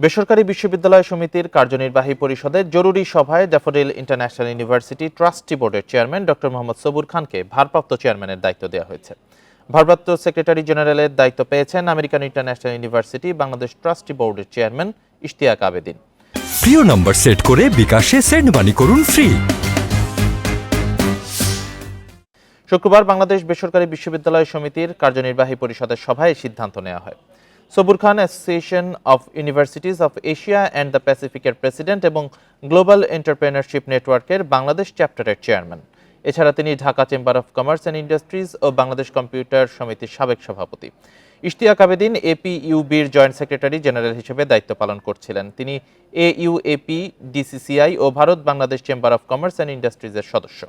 বেসরকারি বিশ্ববিদ্যালয় সমিতির কার্যনির্বাহী পরিষদের জরুরি সভায় ড্যাফোডিল ইন্টারন্যাশনাল ইউনিভার্সিটি ট্রাস্টি বোর্ডের চেয়ারম্যান ডক্টর মোহাম্মদ সবুর খানকে ভারপ্রাপ্ত চেয়ারম্যানের দায়িত্ব দেওয়া হয়েছে। ভারপ্রাপ্ত সেক্রেটারি জেনারেলের দায়িত্ব পেয়েছেন American International University Bangladesh trustee বোর্ডের চেয়ারম্যান ইশতিয়াক আবেদিন। প্রিয় নম্বর সেট করে বিকাশে সেন্ড মানি করুন ফ্রি। শুক্রবার বাংলাদেশ বেসরকারি বিশ্ববিদ্যালয় সমিতির কার্যনির্বাহী পরিষদের সভায় সিদ্ধান্ত নেওয়া হয়। Sabur Khan Association of Universities of Asia and the প্যাসিফিকের president এবং গ্লোবাল এন্টারপ্রেনারশিপ নেটওয়ার্কের বাংলাদেশ চ্যাপ্টারের চেয়ারম্যান এছাড়া তিনি Dhaka Chamber of Commerce and Industries O Bangladesh computer সমিতির সাবেক সভাপতি। ইশতিয়াক আবেদিন এপিইউবির জয়েন্ট সেক্রেটারি জেনারেল হিসেবে দায়িত্ব পালন করছিলেন। তিনি AUAP DCCI O Bharat Bangladesh Chamber of Commerce and ইন্ডাস্ট্রিজের সদস্য।